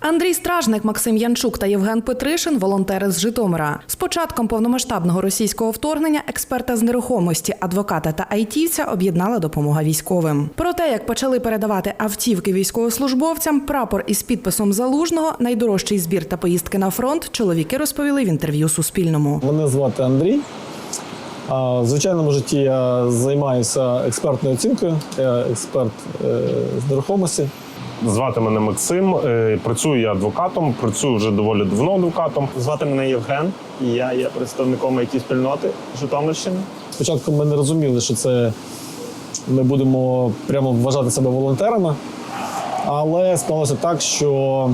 Андрій Стражник, Максим Янчук та Євген Петришин волонтери з Житомира. З початком повномасштабного російського вторгнення експерта з нерухомості, адвоката та айтівця об'єднала допомога військовим. Про те, як почали передавати автівки військовослужбовцям, прапор із підписом залужного, найдорожчий збір та поїздки на фронт. Чоловіки розповіли в інтерв'ю Суспільному. Мене звати Андрій. В звичайному житті я займаюся експертною оцінкою. Я експерт е, з нерухомості. Звати мене Максим. е, Працюю я адвокатом, працюю вже доволі давно адвокатом. Звати мене Євген, і я є представником it спільноти Житомирщини. Спочатку ми не розуміли, що це ми будемо прямо вважати себе волонтерами, але склалося так, що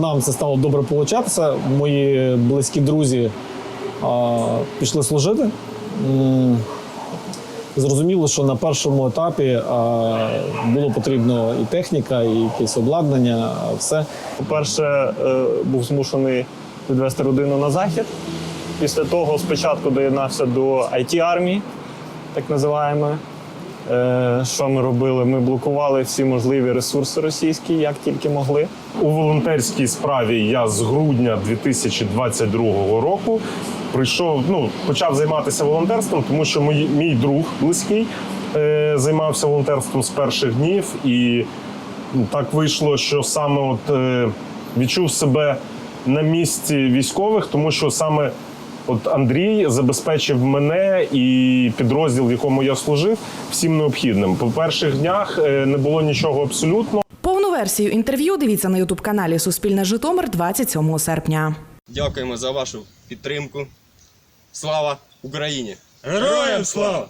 нам це стало добре получатися. Мої близькі друзі а, пішли служити. Зрозуміло, що на першому етапі було потрібно і техніка, і якесь обладнання, все. По-перше, е, був змушений відвести родину на захід. Після того спочатку доєднався до it армії, так називаємо. Е, Що ми робили? Ми блокували всі можливі ресурси російські, як тільки могли. У волонтерській справі я з грудня 2022 року прийшов, ну почав займатися волонтерством, тому що мій, мій друг близький е, займався волонтерством з перших днів, і так вийшло, що саме от е, відчув себе на місці військових, тому що саме. От Андрій забезпечив мене і підрозділ, в якому я служив, всім необхідним. По перших днях е, не було нічого абсолютно. Повну версію інтерв'ю дивіться на ютуб каналі Суспільне Житомир 27 серпня. Дякуємо за вашу підтримку. Слава Україні! Героям слава!